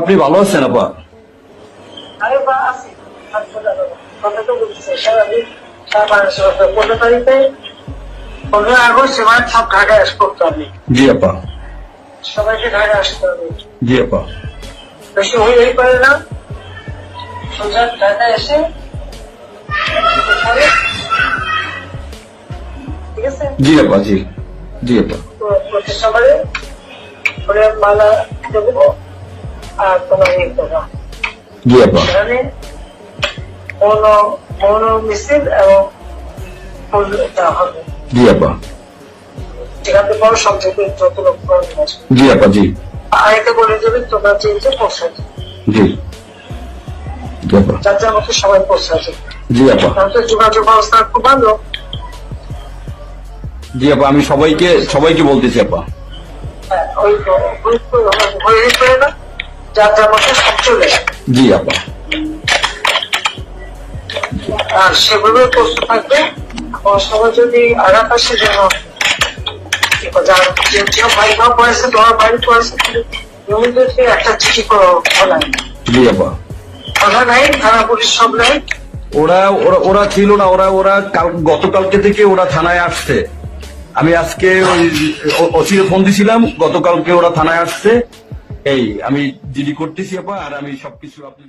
আপনি ভালো আছেন আপা? জি আপা। সবাইকে ঢাকায় আসতে হবে। জি আপা। বেশি পারে না। সোজা ঢাকায় এসে ঠিক আছে? জি আপা জি। জি আপা। করে মালা দেবো। তোমার ইয়ে জি আপা সেখানে মৌন মৌন মিছিল এবং ফুল দেওয়া হবে জি আপা যেখান বড় সবচেয়ে যত লোক জি আপা জি আরেকটা বলে দেবে তোমরা চেয়েছে পৌঁছাতে জি জি যার যার মতো সবাই জি আপা তাহলে যোগাযোগ ব্যবস্থা খুব ভালো জি আপা আমি সবাইকে সবাইকে বলতেছি আপা হ্যাঁ ওই তো হয়ে না যার যার মতো সব চলে জি আপা। আর সেভাবে প্রস্তুত থাকবে। সবাই যদি যেন যার যে যে ভাই মা পড়েছে তোমার বাড়ি পড়েছে জমিদেরকে একটা চিঠি করো জি আপা। থানা নাই থানা পুলিশ সব নাই। ওরা ওরা ওরা ছিল না ওরা ওরা কাল গতকালকে থেকে ওরা থানায় আসছে। আমি আজকে ওই অচিরে ফোন দিছিলাম গতকালকে ওরা থানায় আসছে। এই আমি জিডি করতেছি আপা আর আমি সবকিছু আপনি